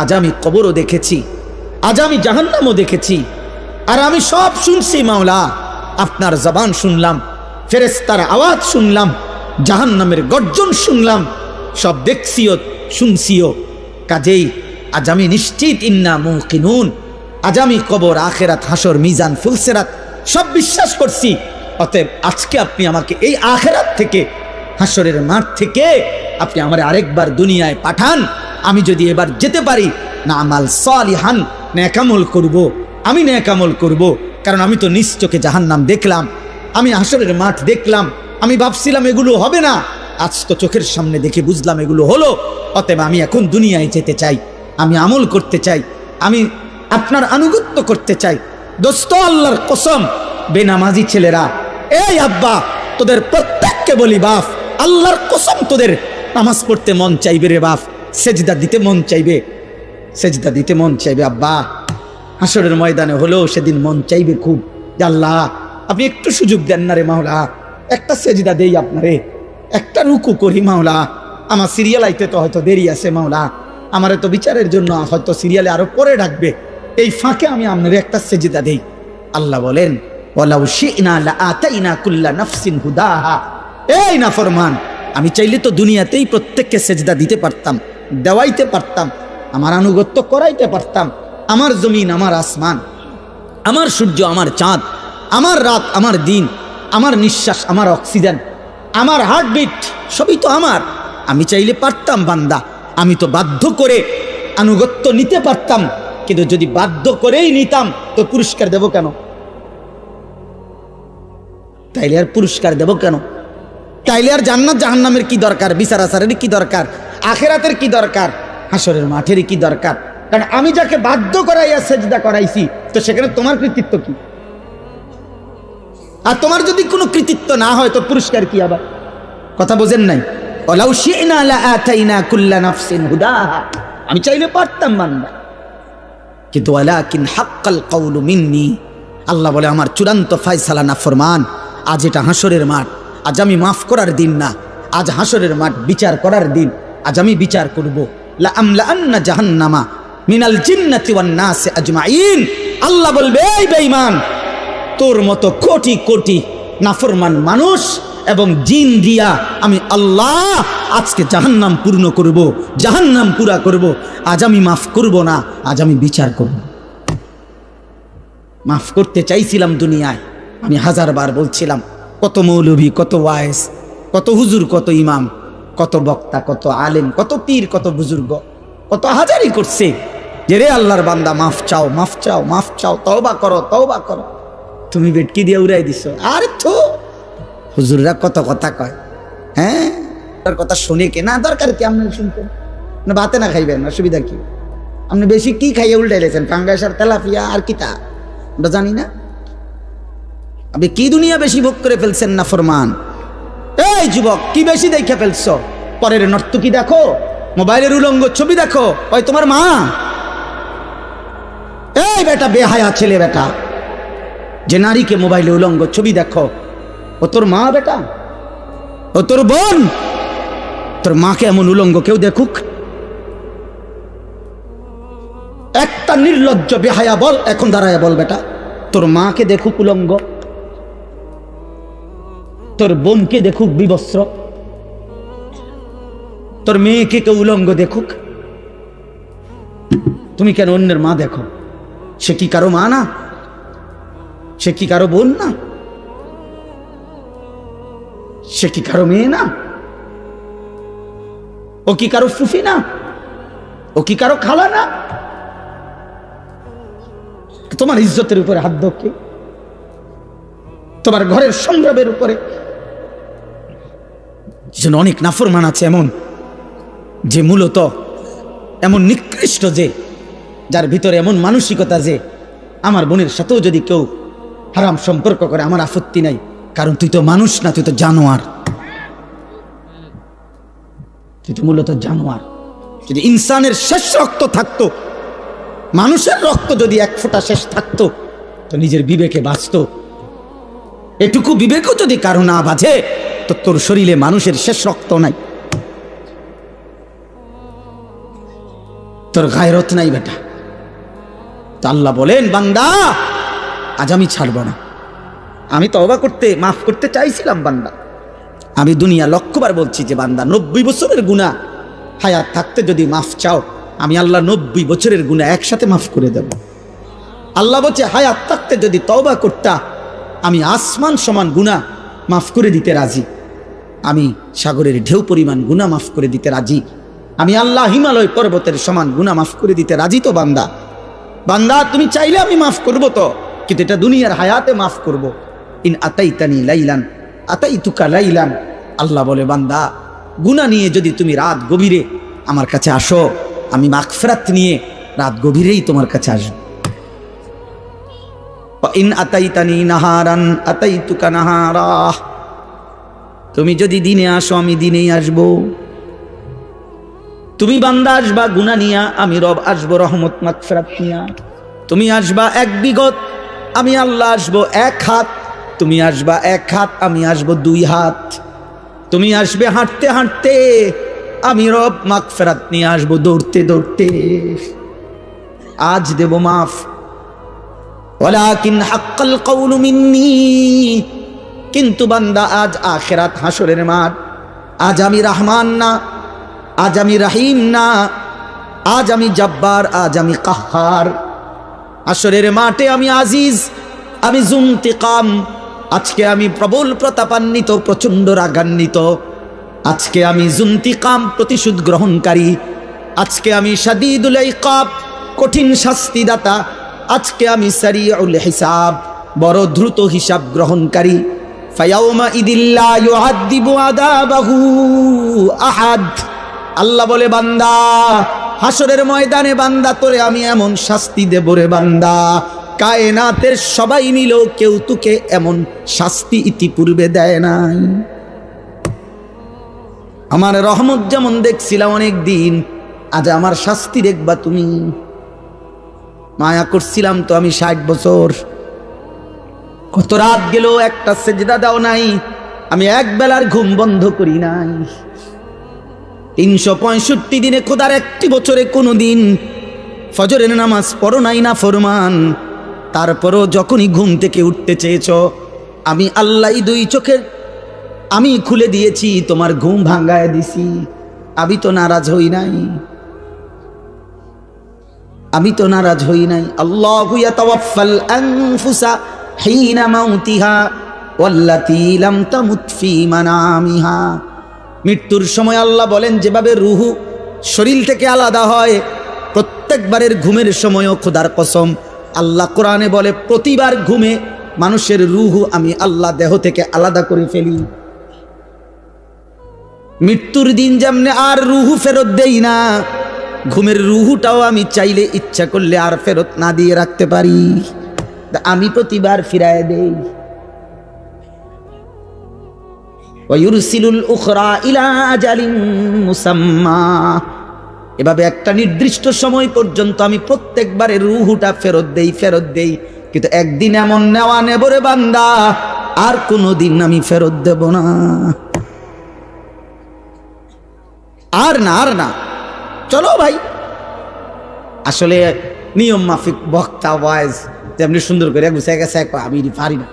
আজ আমি কবরও দেখেছি, আজ আমি জাহান্নামও দেখেছি। আর আমি সব শুনছি, মাওলা। আপনার জবান শুনলাম ফেরেস্তার আওয়াজ শুনলাম, জাহান্নামের গর্জন শুনলাম, সব দেখছিও, শুনছিও। কাজেই আজ আমি নিশ্চিত, ইন্না মুকিনুন আজ আমি কবর, আখেরাত, হাসর, মিজান, ফুলসেরাত সব বিশ্বাস করছি। অতএব আজকে আপনি আমাকে এই আখেরাত থেকে, হাসরের মাঠ থেকে আপনি আমার আরেকবার দুনিয়ায় পাঠান। আমি যদি এবার যেতে পারি, না আমাল সালিহান, ন্যাকামল করব। আমি ন্যাকামল করব। কারণ আমি তো নিজ চোখে জাহান্নাম দেখলাম। আমি হাসরের মাঠ দেখলাম। আমি ভাবছিলাম এগুলো হবে না। আজ তো চোখের সামনে দেখে বুঝলাম এগুলো হলো। অতএব আমি এখন দুনিয়ায় যেতে চাই। আমি আমল করতে চাই। আমি আপনার আনুগত্য করতে চাই। দোস্ত আল্লাহর কসম, বেনামাজি ছেলেরা, এই আব্বা, তোদের প্রত্যেককে বলি বাপ, আল্লাহর কসম তোদের, নামাজ পড়তে মন চাইবে রে বাপ। সেজদা দিতে মন চাইবে। সেজদা দিতে মন চাইবে, আব্বা। হাসরের ময়দানে হলেও সেদিন মন চাইবে খুব। আল্লাহ, আপনি একটু সুযোগ দেন না রে মাওলা। একটা সেজদা দেই আপনারে। একটা রুকু করি মাওলা। আমার সিরিয়াল আইতে তো হয়তো দেরি আছে মাওলা। আমারে তো বিচারের জন্য হয়তো সিরিয়ালে আরও পরে ডাকবে। এই ফাঁকে আমি আপনার একটা সেজদা দেই। আল্লাহ বলেন এই না ফরমান আমি চাইলে তো দুনিয়াতেই প্রত্যেককে সেজদা দিতে পারতাম। দেওয়াইতে পারতাম, আমার আনুগত্য করাইতে পারতাম, আমার জমিন, আমার আসমান, আমার সূর্য, আমার চাঁদ, আমার রাত, আমার দিন, আমার নিঃশ্বাস, আমার অক্সিজেন, আমার হার্টবিট, সবই তো আমার। আমি চাইলে পারতাম বান্দা, আমি তো বাধ্য করে আনুগত্য নিতে পারতাম, কিন্তু যদি বাধ্য করেই নিতাম, তো পুরস্কার দেব কেন? তাইলে আর পুরস্কার দেব কেন? তাইলে আর জান্নাত জাহান্নামের কি দরকার? বিচার আচারের কি দরকার? আখেরাতের কি দরকার? হাসরের মাঠের কি দরকার? কারণ আমি যাকে বাধ্য করাইয়া সেজদা করাইছি, তো সেখানে তোমার কৃতিত্ব কি? আর তোমার যদি কোনো কৃতিত্ব না হয়, তো পুরস্কার কি আবার? কথা বোঝেন নাই? আমি চাইলে পারতাম বান্দা কিন্তু আল্লাহ বলে, আমার চূড়ান্ত ফায়সালা না ফরমান। আজ এটা হাসরের মাঠ। আজ আমি মাফ করার দিন না। আজ হাসরের মাঠ বিচার করার দিন। আজ আমি বিচার করব। জাহান্নামা মিনাল আজমাইন। আল্লাহ বলবে, এই বেঈমান, তোর মতো কোটি কোটি নাফরমান মানুষ এবং জিন দিয়া আমি আল্লাহ আজকে জাহান্নাম পূর্ণ করব, জাহান্নাম পুরা করব। আজ আমি মাফ করব না, আজ আমি বিচার করব। মাফ করতে চাইছিলাম দুনিয়ায়, আমি হাজারবার বলছিলাম, কত মৌলভী, কত ওয়ায়েস কত হুজুর, কত ইমাম কত বক্তা, কত আলেম, কত পীর, কত বুজুর্গ, কত হাজারি করছে যে রে আল্লাহর বান্দা, মাফ চাও মাফ চাও মাফ চাও, তওবা করো তওবা করো। তুমি বেটকি দিয়ে উড়াই দিছ। আর তো হুজুররা কত কথা কয় হ্যাঁ? তার কথা শুনে কে? না, দরকার কি আপনি শুনতেন না ভাতে না খাইবেন, অসুবিধা কি? আপনি বেশি কি খাইয়ে উল্টাই লেছেন ফাঙ্গাস আর তেলাপিয়া আর কিতা আমরা জানি না। আপনি কি দুনিয়া বেশি ভোগ করে ফেলছেন না ফরমান? এই যুবক, কি বেশি দেখে ফেলছ? পরের নর্তকি দেখো? মোবাইলের উলঙ্গ ছবি দেখো? ওই তোমার মা? এই বেটা, বেহায়া ছেলে বেটা। যে নারীকে মোবাইলে উলঙ্গ ছবি দেখো, ও তোর মা বেটা? ও তোর বোন? তোর মাকে এমন উলঙ্গ কেউ দেখুক? একটা নির্লজ্জ বেহায়া বল, এখন দাঁড়ায় বল বেটা। তোর মাকে দেখুক উলঙ্গ? তোর বোনকে দেখুক বিবস্ত্র। তোর মেয়েকে কেউ উলঙ্গ দেখুক। তুমি কেন অন্যের মা দেখো? সে কি কারও মা না? সে কি কারও বোন না? সে কি কারও মেয়ে না? ও কি কারও ফুফি না? ও কি কারও খালা না? তোমার ইজ্জতের উপরে হাত দক্ষে তোমার ঘরের সংগ্রামের উপরে যেন অনেক নাফরমান আছে এমন, যে মূলত এমন নিকৃষ্ট যে, যার ভিতরে এমন মানসিকতা যে, আমার বোনের সাথেও যদি কেউ হারাম সম্পর্ক করে, আমার আপত্তি নাই, কারণ তুই তো মানুষ না, তুই তো জানোয়ার। তুই তো মূলত জানোয়ার। যদি ইনসানের শেষ রক্ত থাকতো, মানুষের রক্ত যদি এক ফোঁটা শেষ থাকতো, তো নিজের বিবেকে বাঁচত এটুকু বিবেকও যদি কারও না বাজে, তো তোর শরীরে মানুষের শেষ রক্ত নাই। তোর গায়রত নাই বেটা। তো আল্লাহ বলেন, বান্দা, আজ আমি ছাড়ব না। আমি তওবা করতে, মাফ করতে চাইছিলাম বান্দা। আমি দুনিয়া লক্ষ্যবার বলছি যে, বান্দা, নব্বই বছরের গুণা হায়াত থাকতে যদি মাফ চাও, আমি আল্লাহ নব্বই বছরের গুণা একসাথে মাফ করে দেব। আল্লাহ বলছে, হায়াত থাকতে যদি তওবা করতা আমি আসমান সমান গুণা মাফ করে দিতে রাজি। আমি সাগরের ঢেউ পরিমাণ গুণা মাফ করে দিতে রাজি। আমি আল্লাহ হিমালয় পর্বতের সমান গুণা মাফ করে দিতে রাজি তো বান্দা। বান্দা, তুমি চাইলে আমি মাফ করব তো, কিন্তু এটা দুনিয়ার হায়াতে মাফ করব। ইন আতাইতানি লাইলান আতাই তুকা লাইলান। আল্লাহ বলে, বান্দা, গুণা নিয়ে যদি তুমি রাত গভীরে আমার কাছে আসো, আমি মাগফিরাত নিয়ে রাত গভীরেই তোমার কাছে আসব। ইন আতাইতানি নাহারান, আতাইতুকা নাহারা। তুমি যদি দিনে আসো, আমি দিনেই আসব। তুমি বান্দা আসবা গুনা নিয়া, আমি রব আসব, রহমত, মাগফিরাত নিয়া। তুমি আসবা এক বিগত, আমি আল্লাহ আসব এক হাত। তুমি আসবা এক হাত, আমি আসব দুই হাত। তুমি আসবে হাঁটতে হাঁটতে, আমি রব মাগফিরাত নিয়ে আসব দৌড়তে দৌড়তে। আজ দেব মাফ ওয়ালাকিন হাক্কাল কওলু মিন্নি। কিন্তু বান্দা আজ আখেরাত হাসরের মাঠ। আজ আমি রহমান না, আজ আমি রাহিম না, আজ আমি জব্বার, আজ আমি কাহার আসরের মাঠে আমি আজিজ, আমি জুমতিকাম। আজকে আমি প্রবল প্রতাপান্বিত, প্রচণ্ড রাগান্বিত। আজকে আমি জুন্তিকাম প্রতিশোধ গ্রহণকারী। আজকে আমি সাদিদুল ইকাব, কঠিন শাস্তিদাতা। আজকে আমি সারিউল হিসাব, বড় দ্রুত হিসাব গ্রহণকারী। ফায়াউমা ইদিল্লা ইউআদ্দিবু আদাবাহু আহাদ। আল্লাহ বলে, বান্দা হাসরের ময়দানে বান্দা, তোরে আমি এমন শাস্তি দেব রে বান্দা। কায়নাতের সবাই মিলেও কেউ তোকে এমন শাস্তি ইতিপূর্বে দেয় নাই। আমার রহমত যেমন দেখছিলাম অনেক দিন আজ আমার শাস্তি দেখবা তুমি। মায়া করছিলাম তো আমি ষাট বছর। কত রাত গেল, একটা সেজদা দাও নাই, আমি এক বেলার ঘুম বন্ধ করি নাই। তিনশো পঁয়ষট্টি দিনে খোদার একটি বছরে কোনো দিন ফজরের নামাজ পড়ো নাই না ফরমান। তারপরও যখনই ঘুম থেকে উঠতে চেয়েছ, আমি আল্লাহ দুই চোখের, আমি খুলে দিয়েছি, তোমার ঘুম ভাঙ্গায় দিছি। আমি তো নারাজ হই নাই। আমি তো নারাজ হই নাই। আল্লাহ মানামিহা। মৃত্যুর সময় আল্লাহ বলেন, যেভাবে রুহু শরীর থেকে আলাদা হয়, প্রত্যেকবারের ঘুমের সময়ও খোদার কসম। আল্লাহ কোরআনে বলে, প্রতিবার ঘুমে মানুষের রুহু আমি আল্লাহ দেহ থেকে আলাদা করে ফেলি। মৃত্যুর দিন যেমনে আর রুহু ফেরত দেই না ঘুমের রুহুটাও আমি চাইলে ইচ্ছা করলে আর ফেরত না দিয়ে রাখতে পারি। আমি প্রতিবার ফিরায় দেই। ওয়ুরসিলুল উখরা ইলা আজালিন মুসাম্মা। এভাবে একটা নির্দিষ্ট সময় পর্যন্ত আমি প্রত্যেকবারে রুহুটা ফেরত দেই ফেরত দেই। কিন্তু একদিন এমন নেওয়া নেব রে বান্দা, আর কোনো দিন আমি ফেরত দেব না। আর না আর না। চলো ভাই। আসলে নিয়ম মাফিক, বক্তা, ওয়াইজ যেমনি সুন্দর করে গুছাই গেছে আমি পারি না।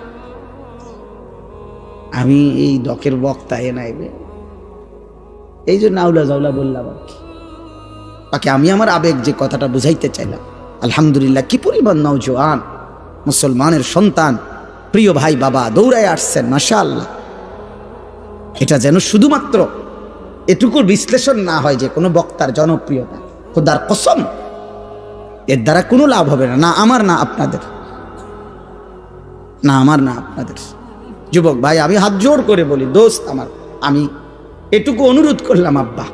আমি এই ডকের বক্তা, এ নাইবে এই জন্য আউলা জাউলা বললাম আর কি। বাকি আমি আমার আবেগ যে কথাটা বুঝাইতে চাইলাম, আলহামদুলিল্লাহ, কি পরিমাণ নওজোয়ান, মুসলমানের সন্তান, প্রিয় ভাই, বাবা, দৌড়ায় আসছেন মাসা আল্লাহ এটা যেন শুধুমাত্র এটুকুর বিশ্লেষণ না হয় যে কোনো বক্তার জনপ্রিয়তা। খোদার কসম, এর দ্বারা কোনো লাভ হবে না। না আমার, না আপনাদের। না আমার, না আপনাদের। যুবক ভাই, আমি হাত জোর করে বলি, দোস্ত আমার, আমি এটুকু অনুরোধ করলাম, আব্বা।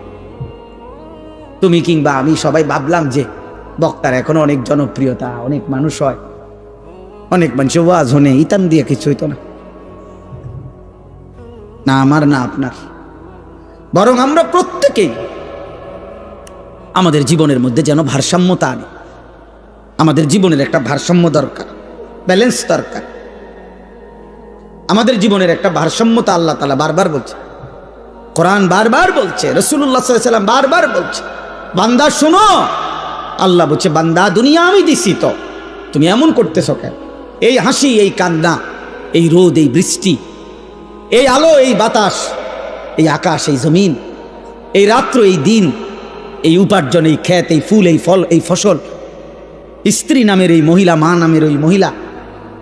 তুমি কিংবা আমি সবাই ভাবলাম যে বক্তার এখন অনেক জনপ্রিয়তা, অনেক মানুষ হয়, অনেক মানুষ ওয়াজ হনে ইতান দিয়ে কিছু হইতো না। না আমার, না আপনার। বরং আমরা প্রত্যেকেই আমাদের জীবনের মধ্যে যেন ভারসাম্যতা আনে। আমাদের জীবনের একটা ভারসাম্য দরকার ব্যালেন্স দরকার। আমাদের জীবনের একটা ভারসাম্যতা আল্লাহ তালা বারবার বলছে। কোরআন বারবার বলছে রসুল্লাহ সাল্লাম বারবার বলছে, বান্দা শোনো, আল্লাহ বলছে, বান্দা দুনিয়া আমি দিছি তো, তুমি এমন করতেছ কেন? এই হাসি, এই কান্না, এই রোদ, এই বৃষ্টি, এই আলো, এই বাতাস এই আকাশ, এই জমিন, এই রাত্র, এই দিন, এই উপার্জন, এই ক্ষেত, এই ফুল, এই ফল, এই ফসল, স্ত্রী নামের এই মহিলা, মা নামের ওই মহিলা